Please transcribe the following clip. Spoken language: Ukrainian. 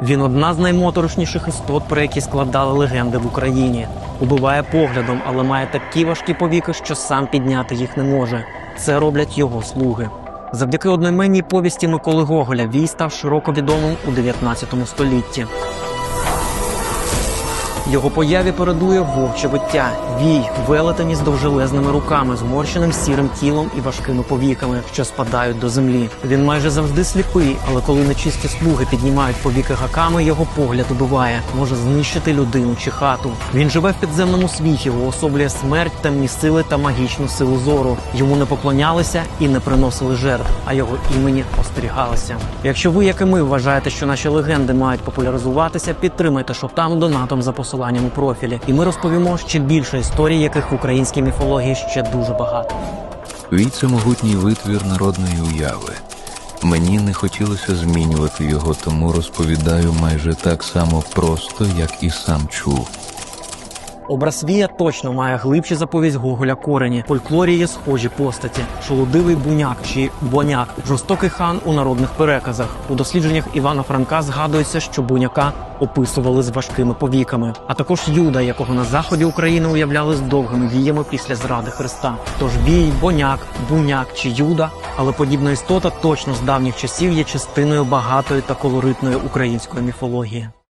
Він одна з наймоторошніших істот, про які складали легенди в Україні. Убиває поглядом, але має такі важкі повіки, що сам підняти їх не може. Це роблять його слуги. Завдяки одноіменній повісті Миколи Гоголя Вій став широко відомим у 19 столітті. Його появі передує вовче виття. Вій велетені з довжелезними руками, зморщеним сірим тілом і важкими повіками, що спадають до землі. Він майже завжди сліпий, але коли нечисті слуги піднімають повіки гаками, його погляд убиває, може знищити людину чи хату. Він живе в підземному світі, уособлює смерть, темні сили та магічну силу зору. Йому не поклонялися і не приносили жертв, а його імені остерігалися. Якщо ви, як і ми, вважаєте, що наші легенди мають популяризуватися, підтримайте Шоптам донатом за посиланням у профілі, і ми розповімо ще більше історій, яких в українській міфології ще дуже багато. Вій це могутній витвір народної уяви. Мені не хотілося змінювати його, тому розповідаю майже так само просто, як і сам чув. Образ Вія точно має глибші заповідь Гоголя корені. Фольклорі є схожі постаті: шолодивий буняк чи боняк, жорстокий хан у народних переказах. У дослідженнях Івана Франка згадується, що буняка описували з важкими повіками, а також Юда, якого на заході України уявляли з довгими віями після зради Христа. Тож Вій, боняк, буняк чи Юда, але подібна істота точно з давніх часів є частиною багатої та колоритної української міфології.